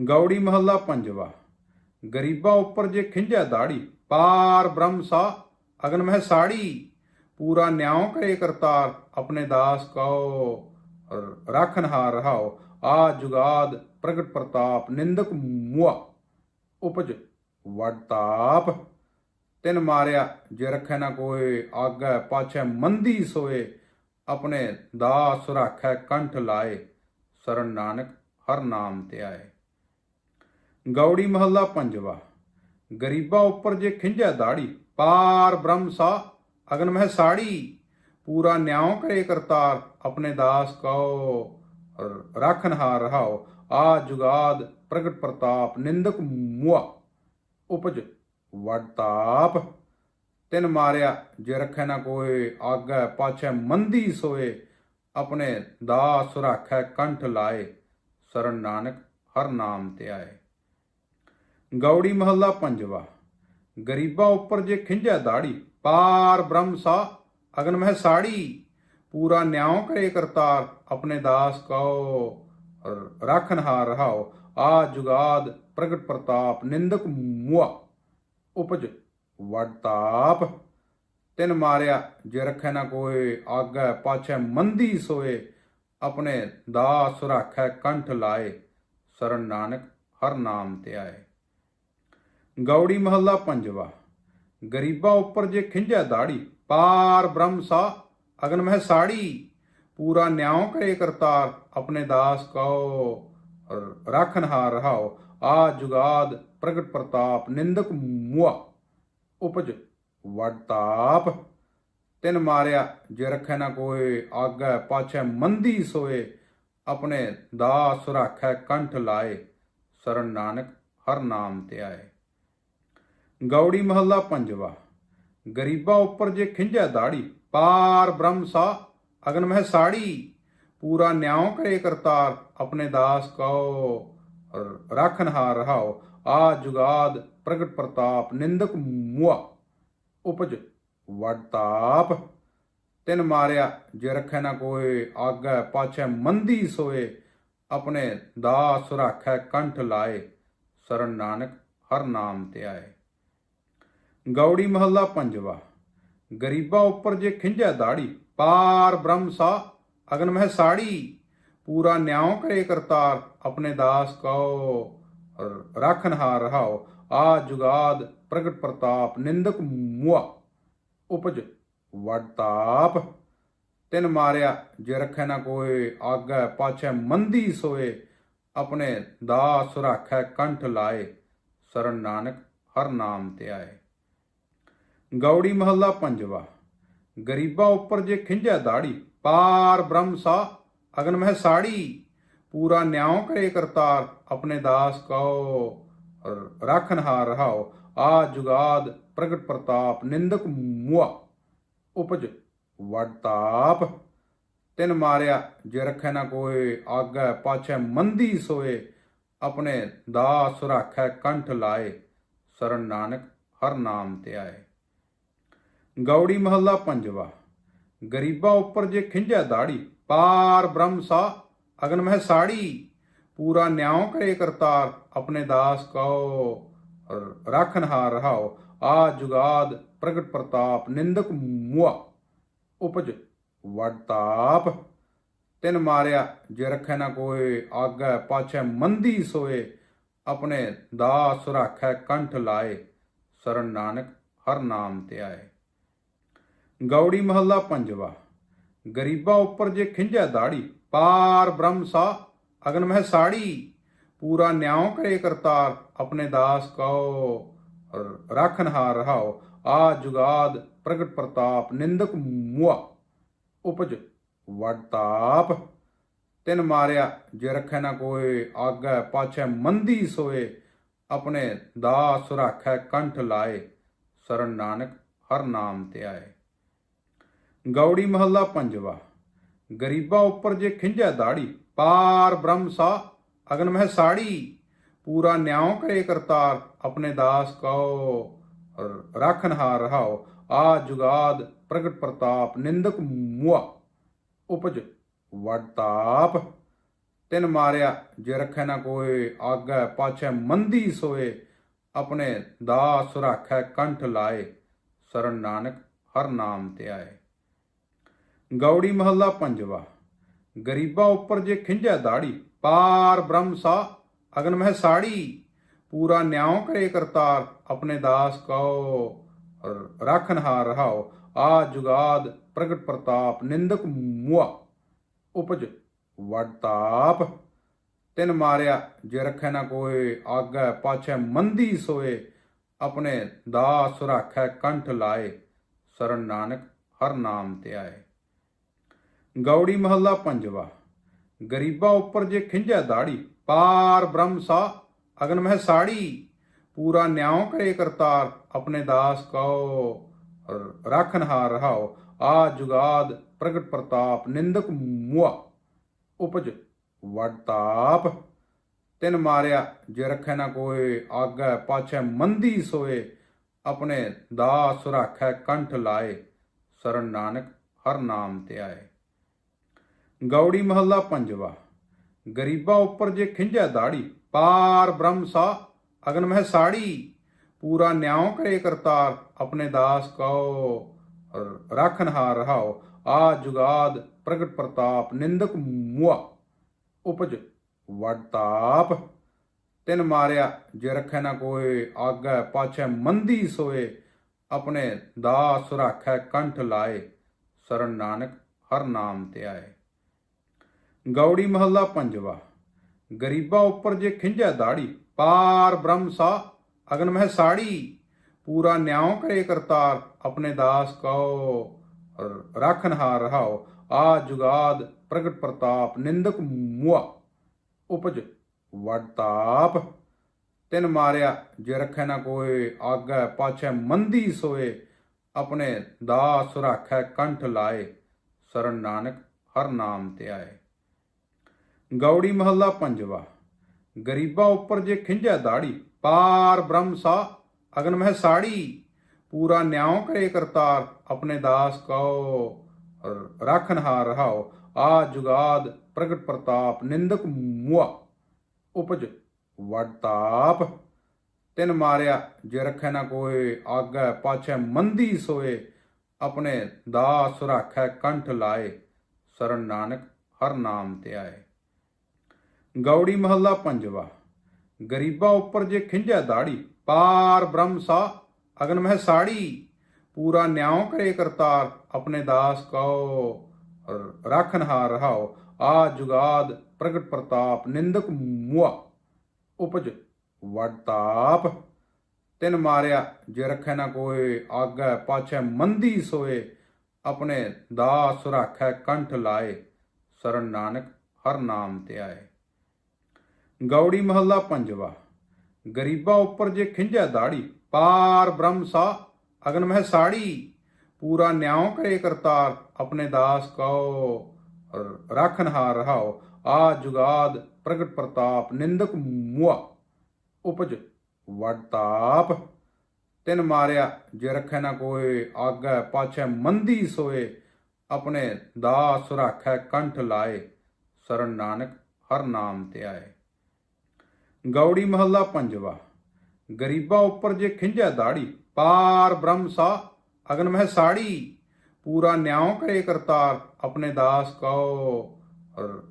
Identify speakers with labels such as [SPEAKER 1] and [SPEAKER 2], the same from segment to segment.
[SPEAKER 1] ਗੌੜੀ ਮਹੱਲਾ ਪੰਜਵਾ। ਗਰੀਬਾਂ ਉੱਪਰ ਜੇ ਖਿੰਝੈ ਦਾੜੀ, ਪਾਰ ਬ੍ਰਹਮ ਸਾ ਅਗਨ ਮਹਿ ਸਾੜੀ। ਪੂਰਾ ਨਿਆਉ ਕਰੇ ਕਰਤਾਰ, ਆਪਣੇ ਦਾਸ ਕਉ ਰਾਖਨਹਾਰ ਰਹਾਓ ਆ ਜੁਗਾਦ ਪ੍ਰਗਟ ਪ੍ਰਤਾਪ, ਨਿੰਦਕ ਮੁਆ। ਉਪਜ ਵਡਤਾਪ ਤਿਨ ਮਾਰਿਆ, ਜੇ ਰੱਖੈ ਨਾ ਕੋਏ, ਆਗੈ ਪਾਛੈ ਮੰਦੀ ਸੋਏ। ਆਪਣੇ ਦਾਸ ਰਾਖੈ ਕੰਠ ਲਾਏ, ਸਰਨ ਨਾਨਕ ਹਰ ਨਾਮ ਤੇ ਆਏ। ਗੌੜੀ ਮਹੱਲਾ ਪੰਜਵਾ। ਗਰੀਬਾਂ ਉੱਪਰ ਜੇ ਖਿੰਝੈ ਦਾੜੀ, ਪਾਰ ਬ੍ਰਹਮ ਸਾ ਅਗਨ ਮਹਿ ਸਾੜੀ। ਪੂਰਾ ਨਿਆਉ ਕਰੇ ਕਰਤਾਰ, ਆਪਣੇ ਦਾਸ ਕਉ ਰਾਖਨਹਾਰ ਰਹਾਓ ਆ ਜੁਗਾਦ ਪ੍ਰਗਟ ਪ੍ਰਤਾਪ, ਨਿੰਦਕ ਮੁਆ। ਉਪਜ ਵਡਤਾਪ ਤਿਨ ਮਾਰਿਆ, ਜੇ ਰੱਖੈ ਨਾ ਕੋਏ, ਆਗੈ ਪਾਛੈ ਮੰਦੀ ਸੋਏ। ਆਪਣੇ ਦਾਸ ਰਾਖੈ ਕੰਠ ਲਾਏ, ਸਰਨ ਨਾਨਕ ਹਰ ਨਾਮ ਤੇ ਆਏ। ਗੌੜੀ ਮਹੱਲਾ ਪੰਜਵਾ। ਗਰੀਬਾਂ ਉੱਪਰ ਜੇ ਖਿੰਝੈ ਦਾੜੀ, ਪਾਰ ਬ੍ਰਹਮ ਸਾ ਅਗਨ ਮਹਿ ਸਾੜੀ। ਪੂਰਾ ਨਿਆਉ ਕਰੇ ਕਰਤਾਰ, ਆਪਣੇ ਦਾਸ ਕਉ ਰਾਖਨਹਾਰ ਰਹਾਓ ਆ ਜੁਗਾਦ ਪ੍ਰਗਟ ਪ੍ਰਤਾਪ, ਨਿੰਦਕ ਮੁਆ। ਉਪਜ ਵਡਤਾਪ ਤਿਨ ਮਾਰਿਆ, ਜੇ ਰੱਖੈ ਨਾ ਕੋਏ, ਆਗੈ ਪਾਛੈ ਮੰਦੀ ਸੋਏ। ਆਪਣੇ ਦਾਸ ਰਾਖੈ ਕੰਠ ਲਾਏ, ਸਰਨ ਨਾਨਕ ਹਰ ਨਾਮ ਤੇ ਆਏ। ਗੌੜੀ ਮਹੱਲਾ ਪੰਜਵਾ। ਗਰੀਬਾਂ ਉੱਪਰ ਜੇ ਖਿੰਝੈ ਦਾੜੀ, ਪਾਰ ਬ੍ਰਹਮ ਸਾ ਅਗਨ ਮਹਿ ਸਾੜੀ। ਪੂਰਾ ਨਿਆਉ ਕਰੇ ਕਰਤਾਰ, ਆਪਣੇ ਦਾਸ ਕਉ ਰਾਖਨਹਾਰ ਰਹਾਓ ਆ ਜੁਗਾਦ ਪ੍ਰਗਟ ਪ੍ਰਤਾਪ, ਨਿੰਦਕ ਮੁਆ। ਉਪਜ ਵਡਤਾਪ ਤਿਨ ਮਾਰਿਆ, ਜੇ ਰੱਖੈ ਨਾ ਕੋਏ, ਆਗੈ ਪਾਛੈ ਮੰਦੀ ਸੋਏ। ਆਪਣੇ ਦਾਸ ਰਾਖੈ ਕੰਠ ਲਾਏ, ਸਰਨ ਨਾਨਕ ਹਰ ਨਾਮ ਤੇ ਆਏ। ਗੌੜੀ ਮਹੱਲਾ ਪੰਜਵਾ। ਗਰੀਬਾਂ ਉੱਪਰ ਜੇ ਖਿੰਝੈ ਦਾੜੀ, ਪਾਰ ਬ੍ਰਹਮ ਸਾ ਅਗਨ ਮਹਿ ਸਾੜੀ। ਪੂਰਾ ਨਿਆਉ ਕਰੇ ਕਰਤਾਰ, ਆਪਣੇ ਦਾਸ ਕਉ ਰਾਖਨਹਾਰ ਰਹਾਓ ਆ ਜੁਗਾਦ ਪ੍ਰਗਟ ਪ੍ਰਤਾਪ, ਨਿੰਦਕ ਮੁਆ। ਉਪਜ ਵਡਤਾਪ ਤਿਨ ਮਾਰਿਆ, ਜੇ ਰੱਖੈ ਨਾ ਕੋਏ, ਆਗੈ ਪਾਛੈ ਮੰਦੀ ਸੋਏ। ਆਪਣੇ ਦਾਸ ਰਾਖੈ ਕੰਠ ਲਾਏ, ਸਰਨ ਨਾਨਕ ਹਰ ਨਾਮ ਤੇ ਆਏ। ਗੌੜੀ ਮਹੱਲਾ ਪੰਜਵਾ। ਗਰੀਬਾਂ ਉੱਪਰ ਜੇ ਖਿੰਝੈ ਦਾੜੀ, ਪਾਰ ਬ੍ਰਹਮ ਸਾ ਅਗਨ ਮਹਿ ਸਾੜੀ। ਪੂਰਾ ਨਿਆਉ ਕਰੇ ਕਰਤਾਰ, ਆਪਣੇ ਦਾਸ ਕਉ ਰਾਖਨਹਾਰ ਰਹਾਓ ਆ ਜੁਗਾਦ ਪ੍ਰਗਟ ਪ੍ਰਤਾਪ, ਨਿੰਦਕ ਮੁਆ। ਉਪਜ ਵਡਤਾਪ ਤਿਨ ਮਾਰਿਆ, ਜੇ ਰੱਖੈ ਨਾ ਕੋਏ, ਆਗੈ ਪਾਛੈ ਮੰਦੀ ਸੋਏ। ਆਪਣੇ ਦਾਸ ਰਾਖੈ ਕੰਠ ਲਾਏ, ਸਰਨ ਨਾਨਕ ਹਰ ਨਾਮ ਤੇ ਆਏ। ਗੌੜੀ ਮਹੱਲਾ ਪੰਜਵਾ। ਗਰੀਬਾਂ ਉੱਪਰ ਜੇ ਖਿੰਝੈ ਦਾੜੀ, ਪਾਰ ਬ੍ਰਹਮ ਸਾ ਅਗਨ ਮਹਿ ਸਾੜੀ। ਪੂਰਾ ਨਿਆਉ ਕਰੇ ਕਰਤਾਰ, ਆਪਣੇ ਦਾਸ ਕਉ ਰਾਖਨਹਾਰ ਰਹਾਓ ਆ ਜੁਗਾਦ ਪ੍ਰਗਟ ਪ੍ਰਤਾਪ, ਨਿੰਦਕ ਮੁਆ। ਉਪਜ ਵਡਤਾਪ ਤਿਨ ਮਾਰਿਆ, ਜੇ ਰੱਖੈ ਨਾ ਕੋਏ, ਆਗੈ ਪਾਛੈ ਮੰਦੀ ਸੋਏ। ਆਪਣੇ ਦਾਸ ਰਾਖੈ ਕੰਠ ਲਾਏ, ਸਰਨ ਨਾਨਕ ਹਰ ਨਾਮ ਤੇ ਆਏ। ਗੌੜੀ ਮਹੱਲਾ ਪੰਜਵਾ। ਗਰੀਬਾਂ ਉੱਪਰ ਜੇ ਖਿੰਝੈ ਦਾੜੀ, ਪਾਰ ਬ੍ਰਹਮ ਸਾ ਅਗਨ ਮਹਿ ਸਾੜੀ। ਪੂਰਾ ਨਿਆਉ ਕਰੇ ਕਰਤਾਰ, ਆਪਣੇ ਦਾਸ ਕਉ ਰਾਖਨਹਾਰ ਰਹਾਓ ਆ ਜੁਗਾਦ ਪ੍ਰਗਟ ਪ੍ਰਤਾਪ, ਨਿੰਦਕ ਮੁਆ। ਉਪਜ ਵਡਤਾਪ ਤਿਨ ਮਾਰਿਆ, ਜੇ ਰੱਖੈ ਨਾ ਕੋਏ, ਆਗੈ ਪਾਛੈ ਮੰਦੀ ਸੋਏ। ਆਪਣੇ ਦਾਸ ਰਾਖੈ ਕੰਠ ਲਾਏ, ਸਰਨ ਨਾਨਕ ਹਰ ਨਾਮ ਤੇ ਆਏ। ਗੌੜੀ ਮਹੱਲਾ ਪੰਜਵਾ। ਗਰੀਬਾਂ ਉੱਪਰ ਜੇ ਖਿੰਝੈ ਦਾੜੀ, ਪਾਰ ਬ੍ਰਹਮ ਸਾ ਅਗਨ ਮਹਿ ਸਾੜੀ। ਪੂਰਾ ਨਿਆਉ ਕਰੇ ਕਰਤਾਰ, ਆਪਣੇ ਦਾਸ ਕਉ ਰਾਖਨਹਾਰ ਰਹਾਓ ਆ ਜੁਗਾਦ ਪ੍ਰਗਟ ਪ੍ਰਤਾਪ, ਨਿੰਦਕ ਮੁਆ। ਉਪਜ ਵਡਤਾਪ ਤਿਨ ਮਾਰਿਆ, ਜੇ ਰੱਖੈ ਨਾ ਕੋਏ, ਆਗੈ ਪਾਛੈ ਮੰਦੀ ਸੋਏ। ਆਪਣੇ ਦਾਸ ਰਾਖੈ ਕੰਠ ਲਾਏ, ਸਰਨ ਨਾਨਕ ਹਰ ਨਾਮ ਤੇ ਆਏ। ਗੌੜੀ ਮਹੱਲਾ ਪੰਜਵਾ। ਗਰੀਬਾਂ ਉੱਪਰ ਜੇ ਖਿੰਝੈ ਦਾੜੀ, ਪਾਰ ਬ੍ਰਹਮ ਸਾ ਅਗਨ ਮਹਿ ਸਾੜੀ। ਪੂਰਾ ਨਿਆਉ ਕਰੇ ਕਰਤਾਰ, ਆਪਣੇ ਦਾਸ ਕਉ ਰਾਖਨਹਾਰ ਰਹਾਓ ਆ ਜੁਗਾਦ ਪ੍ਰਗਟ ਪ੍ਰਤਾਪ, ਨਿੰਦਕ ਮੁਆ। ਉਪਜ ਵਡਤਾਪ ਤਿਨ ਮਾਰਿਆ, ਜੇ ਰੱਖੈ ਨਾ ਕੋਏ ਆਗੈ, ਪਾਛੈ ਮੰਦੀ ਸੋਏ। ਆਪਣੇ ਦਾਸ ਰਾਖੈ ਕੰਠ ਲਾਏ, ਸਰਨ ਨਾਨਕ ਹਰ ਨਾਮ ਤੇ ਆਏ। ਗੌੜੀ ਮਹੱਲਾ ਪੰਜਵਾ। ਗਰੀਬਾਂ ਉੱਪਰ ਜੇ ਖਿੰਝੈ ਦਾੜੀ, ਪਾਰ ਬ੍ਰਹਮ ਸਾ ਅਗਨ ਮਹਿ ਸਾੜੀ। ਪੂਰਾ ਨਿਆਉ ਕਰੇ ਕਰਤਾਰ, ਆਪਣੇ ਦਾਸ ਕਉ ਰੱਖਨਹਾਰ ਰਹਾਓ ਆ ਜੁਗਾਦ ਪ੍ਰਗਟ ਪ੍ਰਤਾਪ, ਨਿੰਦਕ ਮੁਆ। ਉਪਜ ਵਡਤਾਪ ਤਿਨ ਮਾਰਿਆ, ਜੇ ਰੱਖੈ ਨਾ ਕੋਏ, ਆਗੈ ਪਾਛੈ ਮੰਦੀ ਸੋਏ। ਆਪਣੇ ਦਾਸ ਰਾਖੈ ਕੰਠ ਲਾਏ, ਸਰਨ ਨਾਨਕ ਹਰ ਨਾਮ ਤੇ ਆਏ। ਗੌੜੀ ਮਹੱਲਾ ਪੰਜਵਾ। ਗਰੀਬਾਂ ਉੱਪਰ ਜੇ ਖਿੰਝੈ ਦਾੜੀ, ਪਾਰ ਬ੍ਰਹਮ ਸਾ ਅਗਨ ਮਹਿ ਸਾੜੀ। ਪੂਰਾ ਨਿਆਉ ਕਰੇ ਕਰਤਾਰ, ਆਪਣੇ ਦਾਸ ਕਉ ਰੱਖਨਹਾਰ ਰਹਾਓ ਆ ਜੁਗਾਦ ਪ੍ਰਗਟ ਪ੍ਰਤਾਪ, ਨਿੰਦਕ ਮੁਆ। ਉਪਜ ਵਡਤਾਪ ਤਿਨ ਮਾਰਿਆ, ਜੇ ਰੱਖੈ ਨਾ ਕੋਏ, ਆਗੈ ਪਾਛੈ ਮੰਦੀ ਸੋਏ। ਆਪਣੇ ਦਾਸ ਰਾਖੈ ਕੰਠ ਲਾਏ, ਸਰਨ ਨਾਨਕ ਹਰ ਨਾਮ ਤੇ ਆਏ। ਗੌੜੀ ਮਹੱਲਾ ਪੰਜਵਾ। ਗਰੀਬਾਂ ਉੱਪਰ ਜੇ ਖਿੰਝੈ ਦਾੜੀ, ਪਾਰ ਬ੍ਰਹਮ ਸਾ ਅਗਨ ਮਹਿ ਸਾੜੀ। ਪੂਰਾ ਨਿਆਉ ਕਰੇ ਕਰਤਾਰ, ਆਪਣੇ ਦਾਸ ਕਉ ਰੱਖਨਹਾਰ ਰਹਾਓ ਆ ਜੁਗਾਦ ਪ੍ਰਗਟ ਪ੍ਰਤਾਪ, ਨਿੰਦਕ ਮੁਆ। ਉਪਜ ਵਡਤਾਪ ਤਿਨ ਮਾਰਿਆ, ਜੇ ਰੱਖੈ ਨਾ ਕੋਏ, ਆਗੈ ਪਾਛੈ ਮੰਦੀ ਸੋਏ। ਆਪਣੇ ਦਾਸ ਰਾਖੈ ਕੰਠ ਲਾਏ, ਸਰਨ ਨਾਨਕ ਹਰ ਨਾਮ ਤੇ ਆਏ। ਗੌੜੀ ਮਹੱਲਾ ਪੰਜਵਾ। ਗਰੀਬਾਂ ਉੱਪਰ ਜੇ ਖਿੰਝੈ ਦਾੜੀ, ਪਾਰ ਬ੍ਰਹਮ ਸਾ ਅਗਨ ਮਹਿ ਸਾੜੀ। ਪੂਰਾ ਨਿਆਉ ਕਰੇ ਕਰਤਾਰ, ਆਪਣੇ ਦਾਸ ਕਉ ਰੱਖਨਹਾਰ ਰਹਾਓ ਆ ਜੁਗਾਦ ਪ੍ਰਗਟ ਪ੍ਰਤਾਪ, ਨਿੰਦਕ ਮੁਆ। ਉਪਜ ਵਡਤਾਪ ਤਿਨ ਮਾਰਿਆ, ਜੇ ਰੱਖੈ ਨਾ ਕੋਏ, ਆਗੈ ਪਾਛੈ ਮੰਦੀ ਸੋਏ। ਆਪਣੇ ਦਾਸ ਰਾਖੈ ਕੰਠ ਲਾਏ, ਸਰਨ ਨਾਨਕ ਹਰ ਨਾਮ ਤੇ ਆਏ। ਗੌੜੀ ਮਹੱਲਾ ਪੰਜਵਾ। ਗਰੀਬਾਂ ਉੱਪਰ ਜੇ ਖਿੰਝੈ ਦਾੜੀ, ਪਾਰ ਬ੍ਰਹਮ ਸਾ ਅਗਨ ਮਹਿ ਸਾੜੀ। ਪੂਰਾ ਨਿਆਉ ਕਰੇ ਕਰਤਾਰ, ਆਪਣੇ ਦਾਸ ਕਉ ਰੱਖਨਹਾਰ ਰਹਾਓ ਆ ਜੁਗਾਦ ਪ੍ਰਗਟ ਪ੍ਰਤਾਪ, ਨਿੰਦਕ ਮੁਆ। ਉਪਜ ਵਡਤਾਪ ਤਿਨ ਮਾਰਿਆ, ਜੇ ਰੱਖੈ ਨਾ ਕੋਏ, ਆਗੈ ਪਾਛੈ ਮੰਦੀ ਸੋਏ। ਆਪਣੇ ਦਾਸ ਰਾਖੈ ਕੰਠ ਲਾਏ, ਸਰਨ ਨਾਨਕ ਹਰ ਨਾਮ ਤੇ ਆਏ। ਗੌੜੀ ਮਹੱਲਾ ਪੰਜਵਾ। ਗਰੀਬਾਂ ਉੱਪਰ ਜੇ ਖਿੰਝੈ ਦਾੜੀ, ਪਾਰ ਬ੍ਰਹਮ ਸਾ ਅਗਨ ਮਹਿ ਸਾੜੀ। ਪੂਰਾ ਨਿਆਉ ਕਰੇ ਕਰਤਾਰ, ਆਪਣੇ ਦਾਸ ਕਉ ਰੱਖਨਹਾਰ ਰਹਾਓ ਆ ਜੁਗਾਦ ਪ੍ਰਗਟ ਪ੍ਰਤਾਪ, ਨਿੰਦਕ ਮੁਆ। ਉਪਜ ਵਡਤਾਪ ਤਿਨ ਮਾਰਿਆ, ਜੇ ਰੱਖੈ ਨਾ ਕੋਏ, ਆਗੈ ਪਾਛੈ ਮੰਦੀ ਸੋਏ। ਆਪਣੇ ਦਾਸ ਰਾਖੈ ਕੰਠ ਲਾਏ, ਸਰਨ ਨਾਨਕ ਹਰ ਨਾਮ ਤੇ ਆਏ। ਗੌੜੀ ਮਹੱਲਾ ਪੰਜਵਾ। ਗਰੀਬਾਂ ਉੱਪਰ ਜੇ ਖਿੰਝੈ ਦਾੜੀ, ਪਾਰ ਬ੍ਰਹਮ ਸਾ ਅਗਨ ਮਹਿ ਸਾੜੀ। ਪੂਰਾ ਨਿਆਉ ਕਰੇ ਕਰਤਾਰ, ਆਪਣੇ ਦਾਸ ਕਉ ਰੱਖਨਹਾਰ ਰਹਾਓ ਆ ਜੁਗਾਦ ਪ੍ਰਗਟ ਪ੍ਰਤਾਪ, ਨਿੰਦਕ ਮੁਆ। ਉਪਜ ਵਡਤਾਪ ਤਿਨ ਮਾਰਿਆ, ਜੇ ਰੱਖੈ ਨਾ ਕੋਏ, ਆਗੈ ਪਾਛੈ ਮੰਦੀ ਸੋਏ। ਆਪਣੇ ਦਾਸ ਰਾਖੈ ਕੰਠ ਲਾਏ, ਸਰਨ ਨਾਨਕ ਹਰ ਨਾਮ ਤੇ ਆਏ। ਗੌੜੀ ਮਹੱਲਾ ਪੰਜਵਾ। ਗਰੀਬਾਂ ਉੱਪਰ ਜੇ ਖਿੰਝੈ ਦਾੜੀ, ਪਾਰ ਬ੍ਰਹਮ ਸਾ ਅਗਨ ਮਹਿ ਸਾੜੀ। ਪੂਰਾ ਨਿਆਉ ਕਰੇ ਕਰਤਾਰ, ਆਪਣੇ ਦਾਸ ਕਉ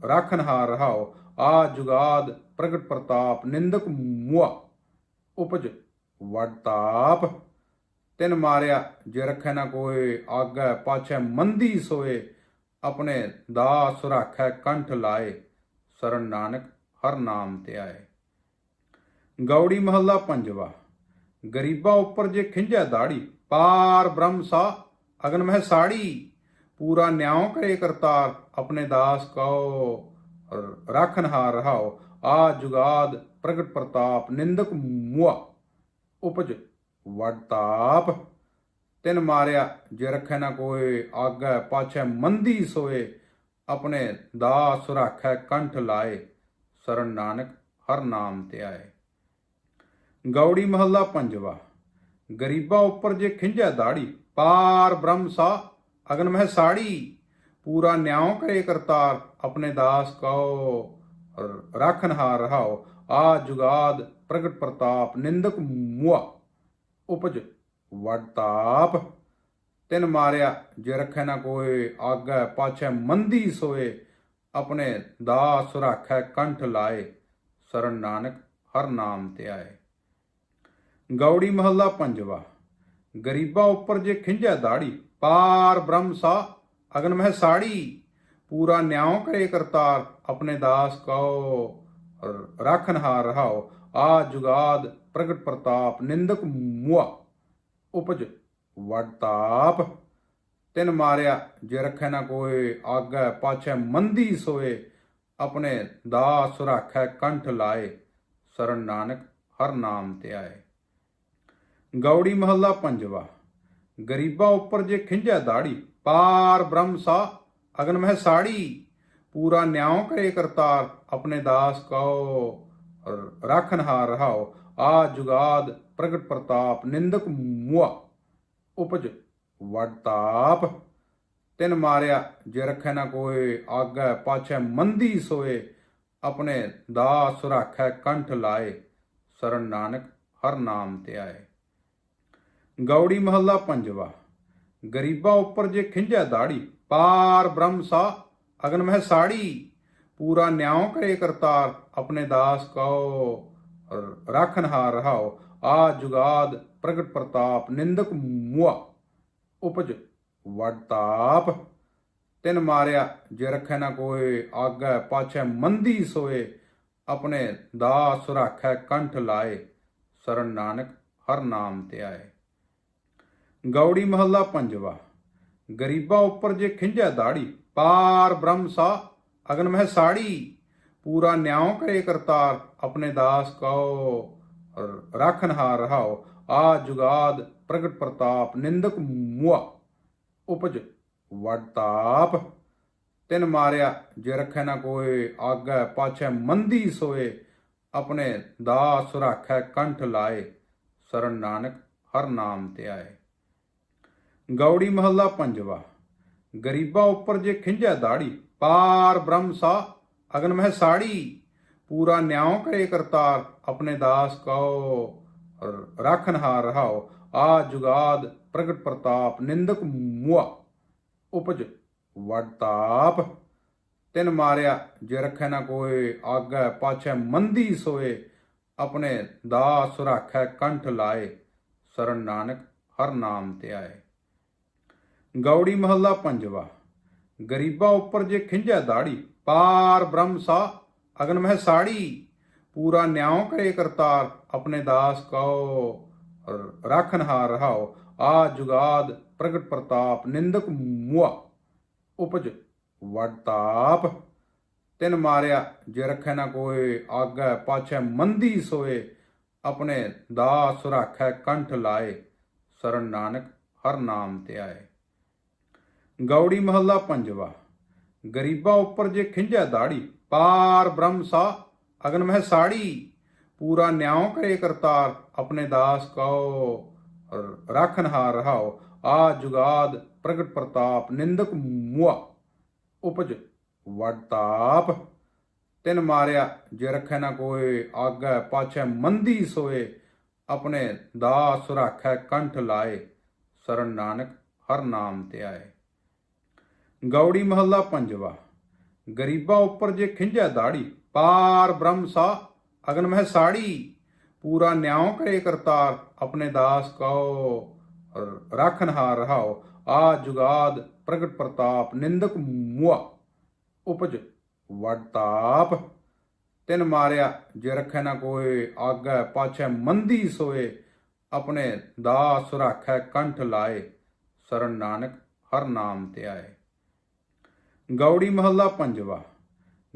[SPEAKER 1] ਰੱਖਨਹਾਰ ਰਹਾਓ ਆ ਜੁਗਾਦ ਪ੍ਰਗਟ ਪ੍ਰਤਾਪ, ਨਿੰਦਕ ਮੁਆ। ਉਪਜ ਵਡਤਾਪ ਤਿਨ ਮਾਰਿਆ, ਜੇ ਰੱਖੈ ਨਾ ਕੋਏ ਆਗੈ, ਪਾਛੈ ਮੰਦੀ ਸੋਏ। ਆਪਣੇ ਦਾਸ ਰਾਖੈ ਕੰਠ ਲਾਏ, ਸਰਨ ਨਾਨਕ ਹਰ ਨਾਮ ਤੇ ਆਏ। ਗੌੜੀ ਮਹੱਲਾ ਪੰਜਵਾ। ਗਰੀਬਾਂ ਉੱਪਰ ਜੇ ਖਿੰਝੈ ਦਾੜੀ, ਪਾਰ ਬ੍ਰਹਮ ਸਾ ਅਗਨ ਮਹਿ ਸਾੜੀ। ਪੂਰਾ ਨਿਆਉ ਕਰੇ ਕਰਤਾਰ, ਆਪਣੇ ਦਾਸ ਕਉ ਰੱਖਨਹਾਰ ਰਹਾਓ ਆ ਜੁਗਾਦ ਪ੍ਰਗਟ ਪ੍ਰਤਾਪ, ਨਿੰਦਕ ਮੁਆ। ਉਪਜ ਵਡਤਾਪ ਤਿਨ ਮਾਰਿਆ, ਜੇ ਰੱਖੈ ਨਾ ਕੋਏ, ਆਗੈ ਪਾਛੈ ਮੰਦੀ ਸੋਏ। ਆਪਣੇ ਦਾਸ ਰਾਖੈ ਕੰਠ ਲਾਏ, ਸਰਨ ਨਾਨਕ ਹਰ ਨਾਮ ਤੇ ਆਏ। ਗੌੜੀ ਮਹੱਲਾ ਪੰਜਵਾ। ਗਰੀਬਾਂ ਉੱਪਰ ਜੇ ਖਿੰਝੈ ਦਾੜੀ, ਪਾਰ ਬ੍ਰਹਮ ਸਾ ਅਗਨ ਮਹਿ ਸਾੜੀ। ਪੂਰਾ ਨਿਆਉ ਕਰੇ ਕਰਤਾਰ, ਆਪਣੇ ਦਾਸ ਕਉ, ਰ- ਰਾਖਨਹਾਰ ਰਹਾਓ ਆ ਜੁਗਾਦ ਪ੍ਰਗਟ ਪ੍ਰਤਾਪ, ਨਿੰਦਕ ਮੁਆ। ਉਪਜ ਵਡਤਾਪ ਤਿਨ ਮਾਰਿਆ, ਜੇ ਰੱਖੈ ਨਾ ਕੋਏ, ਆਗੈ ਪਾਛੈ ਮੰਦੀ ਸੋਏ। ਆਪਣੇ ਦਾਸ ਰਾਖੈ ਕੰਠ ਲਾਏ, ਸਰਨ ਨਾਨਕ ਹਰ ਨਾਮ ਤੇ ਆਏ। ਗੌੜੀ ਮਹੱਲਾ ਪੰਜਵਾ। ਗਰੀਬਾਂ ਉੱਪਰ ਜੇ ਖਿੰਝੈ ਦਾੜੀ, ਪਾਰ ਬ੍ਰਹਮ ਸਾ ਅਗਨ ਮਹਿ ਸਾੜੀ। ਪੂਰਾ ਨਿਆਉ ਕਰੇ ਕਰਤਾਰ, ਆਪਣੇ ਦਾਸ ਕਉ, ਰ- ਰਾਖਨਹਾਰ ਰਹਾਓ ਆ ਜੁਗਾਦ ਪ੍ਰਗਟ ਪ੍ਰਤਾਪ, ਨਿੰਦਕ ਮੁਆ। ਉਪਜ ਵਡਤਾਪ ਤਿਨ ਮਾਰਿਆ, ਜੇ ਰੱਖੈ ਨਾ ਕੋਏ, ਆਗੈ ਪਾਛੈ ਮੰਦੀ ਸੋਏ। ਆਪਣੇ ਦਾਸ ਰਾਖੈ ਕੰਠ ਲਾਏ ਸਰਨ ਨਾਨਕ ਹਰ ਨਾਮ ਤੇ ਆਏ। ਗੌੜੀ ਮਹੱਲਾ ਪੰਜਵਾ। ਗਰੀਬਾਂ ਉੱਪਰ ਜੇ ਖਿੰਝੈ ਦਾੜੀ, ਪਾਰ ਬ੍ਰਹਮ ਸਾ ਅਗਨ ਮਹਿ ਸਾੜੀ। ਪੂਰਾ ਨਿਆਉ ਕਰੇ ਕਰਤਾਰ, ਆਪਣੇ ਦਾਸ ਕਉ, ਰ- ਰਾਖਨਹਾਰ ਰਹਾਓ ਆ ਜੁਗਾਦ ਪ੍ਰਗਟ ਪ੍ਰਤਾਪ, ਨਿੰਦਕ ਮੁਆ। ਉਪਜ ਵਡਤਾਪ ਤਿਨ ਮਾਰਿਆ, ਜੇ ਰੱਖੈ ਨਾ ਕੋਏ ਆਗੈ, ਪਾਛੈ ਮੰਦੀ ਸੋਏ। ਆਪਣੇ ਦਾਸ ਰਾਖੈ ਕੰਠ ਲਾਏ, ਸਰਨ ਨਾਨਕ ਹਰ ਨਾਮ ਤੇ ਆਏ। ਗੌੜੀ ਮਹੱਲਾ ਪੰਜਵਾ। ਗਰੀਬਾਂ ਉੱਪਰ ਜੇ ਖਿੰਝੈ ਦਾੜੀ, ਪਾਰ ਬ੍ਰਹਮ ਸਾ ਅਗਨ ਮਹਿ ਸਾੜੀ। ਪੂਰਾ ਨਿਆਉ ਕਰੇ ਕਰਤਾਰ, ਆਪਣੇ ਦਾਸ ਕਉ, ਰ- ਰਾਖਨਹਾਰ ਰਹਾਓ ਆ ਜੁਗਾਦ ਪ੍ਰਗਟ ਪ੍ਰਤਾਪ, ਨਿੰਦਕ ਮੁਆ। ਉਪਜ ਵਡਤਾਪ ਤਿਨ ਮਾਰਿਆ, ਜੇ ਰੱਖੈ ਨਾ ਕੋਏ, ਆਗੈ ਪਾਛੈ ਮੰਦੀ ਸੋਏ। ਆਪਣੇ ਦਾਸ ਰਾਖੈ ਕੰਠ ਲਾਏ, ਸਰਨ ਨਾਨਕ ਹਰ ਨਾਮ ਤੇ ਆਏ। ਗੌੜੀ ਮਹੱਲਾ ਪੰਜਵਾ। ਗਰੀਬਾਂ ਉੱਪਰ ਜੇ ਖਿੰਝੈ ਦਾੜੀ, ਪਾਰ ਬ੍ਰਹਮ ਸਾ ਅਗਨ ਮਹਿ ਸਾੜੀ। ਪੂਰਾ ਨਿਆਉ ਕਰੇ ਕਰਤਾਰ, ਆਪਣੇ ਦਾਸ ਕਉ, ਰ- ਰਾਖਨਹਾਰ ਰਹਾਓ ਆ ਜੁਗਾਦ ਪ੍ਰਗਟ ਪ੍ਰਤਾਪ, ਨਿੰਦਕ ਮੁਆ। ਉਪਜ ਵਡਤਾਪ ਤਿਨ ਮਾਰਿਆ, ਜੇ ਰੱਖੈ ਨਾ ਕੋਏ ਆਗੈ, ਪਾਛੈ ਮੰਦੀ ਸੋਏ। ਆਪਣੇ ਦਾਸ ਰਾਖੈ ਕੰਠ ਲਾਏ, ਸਰਨ ਨਾਨਕ ਹਰ ਨਾਮ ਤੇ ਆਏ। ਗੌੜੀ ਮਹੱਲਾ ਪੰਜਵਾ। ਗਰੀਬਾਂ ਉੱਪਰ ਜੇ ਖਿੰਝੈ ਦਾੜੀ, ਪਾਰ ਬ੍ਰਹਮ ਸਾ ਅਗਨ ਮਹਿ ਸਾੜੀ। ਪੂਰਾ ਨਿਆਉ ਕਰੇ ਕਰਤਾਰ, ਆਪਣੇ ਦਾਸ ਕਉ, ਰ- ਰਾਖਨਹਾਰ ਰਹਾਓ ਆ ਜੁਗਾਦ ਪ੍ਰਗਟ ਪ੍ਰਤਾਪ, ਨਿੰਦਕ ਮੁਆ। ਉਪਜ ਵਡਤਾਪ ਤਿਨ ਮਾਰਿਆ, ਜੇ ਰੱਖੈ ਨਾ ਕੋਏ, ਆਗੈ ਪਾਛੈ ਮੰਦੀ ਸੋਏ। ਆਪਣੇ ਦਾਸ ਰਾਖੈ ਕੰਠ ਲਾਏ, ਸਰਨ ਨਾਨਕ ਹਰ ਨਾਮ ਤੇ ਆਏ। ਗੌੜੀ ਮਹੱਲਾ ਪੰਜਵਾ। ਗਰੀਬਾਂ ਉੱਪਰ ਜੇ ਖਿੰਝੈ ਦਾੜੀ, ਪਾਰ ਬ੍ਰਹਮ ਸਾ ਅਗਨ ਮਹਿ ਸਾੜੀ। ਪੂਰਾ ਨਿਆਉ ਕਰੇ ਕਰਤਾਰ, ਆਪਣੇ ਦਾਸ ਕਉ, ਰ- ਰਾਖਨਹਾਰ ਰਹਾਓ ਆ ਜੁਗਾਦ ਪ੍ਰਗਟ ਪ੍ਰਤਾਪ, ਨਿੰਦਕ ਮੁਆ। ਉਪਜ ਵਡਤਾਪ ਤਿਨ ਮਾਰਿਆ, ਜੇ ਰੱਖੈ ਨਾ ਕੋਏ ਆਗੈ, ਪਾਛੈ ਮੰਦੀ ਸੋਏ। ਆਪਣੇ ਦਾਸ ਰਾਖੈ ਕੰਠ ਲਾਏ, ਸਰਨ ਨਾਨਕ ਹਰ ਨਾਮ ਤੇ ਆਏ। ਗੌੜੀ ਮਹੱਲਾ ਪੰਜਵਾ। ਗਰੀਬਾਂ ਉੱਪਰ ਜੇ ਖਿੰਝੈ ਦਾੜੀ, ਪਾਰ ਬ੍ਰਹਮ ਸਾ ਅਗਨ ਮਹਿ ਸਾੜੀ। ਪੂਰਾ ਨਿਆਉ ਕਰੇ ਕਰਤਾਰ, ਆਪਣੇ ਦਾਸ ਕਉ, ਰ- ਰਾਖਨਹਾਰ ਰਹਾਓ ਆ ਜੁਗਾਦ ਪ੍ਰਗਟ ਪ੍ਰਤਾਪ, ਨਿੰਦਕ ਮੁਆ। ਉਪਜ ਵਡਤਾਪ ਤਿਨ ਮਾਰਿਆ, ਜੇ ਰੱਖੈ ਨਾ ਕੋਏ, ਆਗੈ ਪਾਛੈ ਮੰਦੀ ਸੋਏ। ਆਪਣੇ ਦਾਸ ਰਾਖੈ ਕੰਠ ਲਾਏ ਸਰਨ ਨਾਨਕ ਹਰ ਨਾਮ ਤੇ ਆਏ। ਗੌੜੀ ਮਹੱਲਾ ਪੰਜਵਾ। ਗਰੀਬਾਂ ਉੱਪਰ ਜੇ ਖਿੰਝੈ ਦਾੜੀ, ਪਾਰ ਬ੍ਰਹਮ ਸਾ ਅਗਨ ਮਹਿ ਸਾੜੀ। ਪੂਰਾ ਨਿਆਉ ਕਰੇ ਕਰਤਾਰ, ਆਪਣੇ ਦਾਸ ਕਉ, ਰ- ਰਾਖਨਹਾਰ ਰਹਾਓ ਆ ਜੁਗਾਦ ਪ੍ਰਗਟ ਪ੍ਰਤਾਪ, ਨਿੰਦਕ ਮੁਆ। ਉਪਜ ਵਡਤਾਪ ਤਿਨ ਮਾਰਿਆ, ਜੇ ਰੱਖੈ ਨਾ ਕੋਏ, ਆਗੈ ਪਾਛੈ ਮੰਦੀ ਸੋਏ। ਆਪਣੇ ਦਾਸ ਰਾਖੈ ਕੰਠ ਲਾਏ, ਸਰਨ ਨਾਨਕ ਹਰ ਨਾਮ ਤੇ ਆਏ। ਗੌੜੀ ਮਹੱਲਾ ਪੰਜਵਾ।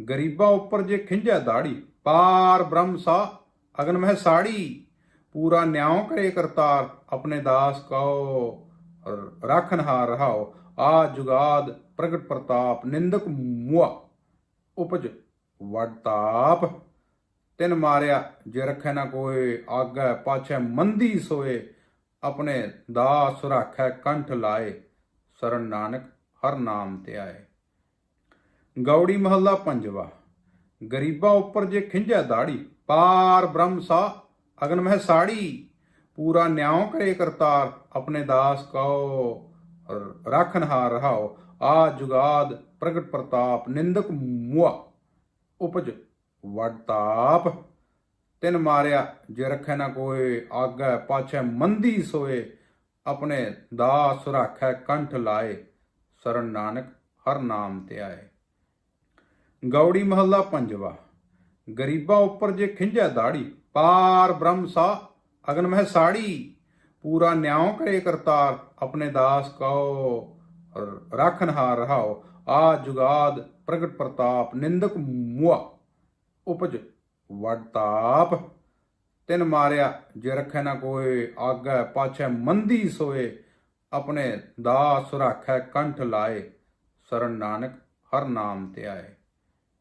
[SPEAKER 1] ਗਰੀਬਾਂ ਉੱਪਰ ਜੇ ਖਿੰਝੈ ਦਾੜੀ, ਪਾਰ ਬ੍ਰਹਮ ਸਾ ਅਗਨ ਮਹਿ ਸਾੜੀ। ਪੂਰਾ ਨਿਆਉ ਕਰੇ ਕਰਤਾਰ, ਆਪਣੇ ਦਾਸ ਕਉ, ਰ- ਰਾਖਨਹਾਰ ਰਹਾਓ ਆ ਜੁਗਾਦ ਪ੍ਰਗਟ ਪ੍ਰਤਾਪ, ਨਿੰਦਕ ਮੁਆ। ਉਪਜ ਵਡਤਾਪ ਤਿਨ ਮਾਰਿਆ, ਜੇ ਰੱਖੈ ਨਾ ਕੋਏ, ਆਗੈ ਪਾਛੈ ਮੰਦੀ ਸੋਏ। ਆਪਣੇ ਦਾਸ ਰਾਖੈ ਕੰਠ ਲਾਏ, ਸਰਨ ਨਾਨਕ ਹਰ ਨਾਮ ਤੇ ਆਏ। ਗੌੜੀ ਮਹੱਲਾ ਪੰਜਵਾ। ਗਰੀਬਾਂ ਉੱਪਰ ਜੇ ਖਿੰਝੈ ਦਾੜੀ, ਪਾਰ ਬ੍ਰਹਮ ਸਾ ਅਗਨ ਮਹਿ ਸਾੜੀ। ਪੂਰਾ ਨਿਆਉ ਕਰੇ ਕਰਤਾਰ, ਆਪਣੇ ਦਾਸ ਕਉ, ਰ- ਰਾਖਨਹਾਰ ਰਹਾਓ ਆ ਜੁਗਾਦ ਪ੍ਰਗਟ ਪ੍ਰਤਾਪ, ਨਿੰਦਕ ਮੁਆ। ਉਪਜ ਵਡਤਾਪ ਤਿਨ ਮਾਰਿਆ, ਜੇ ਰੱਖੈ ਨਾ ਕੋਏ, ਆਗੈ ਪਾਛੈ ਮੰਦੀ ਸੋਏ। ਆਪਣੇ ਦਾਸ ਰਾਖੈ ਕੰਠ ਲਾਏ, ਸਰਨ ਨਾਨਕ ਹਰ ਨਾਮ ਤੇ ਆਏ। ਗੌੜੀ ਮਹੱਲਾ ਪੰਜਵਾ। ਗਰੀਬਾਂ ਉੱਪਰ ਜੇ ਖਿੰਝੈ ਦਾੜੀ, ਪਾਰ ਬ੍ਰਹਮ ਸਾ ਅਗਨ ਮਹਿ ਸਾੜੀ। ਪੂਰਾ ਨਿਆਉ ਕਰੇ ਕਰਤਾਰ, ਆਪਣੇ ਦਾਸ ਕਉ, ਰ- ਰਾਖਨਹਾਰ ਰਹਾਓ ਆ ਜੁਗਾਦ ਪ੍ਰਗਟ ਪ੍ਰਤਾਪ, ਨਿੰਦਕ ਮੁਆ। ਉਪਜ ਵਡਤਾਪ ਤਿਨ ਮਾਰਿਆ, ਜੇ ਰੱਖੈ ਨਾ ਕੋਏ, ਆਗੈ ਪਾਛੈ ਮੰਦੀ ਸੋਏ। ਆਪਣੇ ਦਾਸ ਰਾਖੈ ਕੰਠ ਲਾਏ, ਸਰਨ ਨਾਨਕ ਹਰ ਨਾਮ ਤੇ ਆਏ।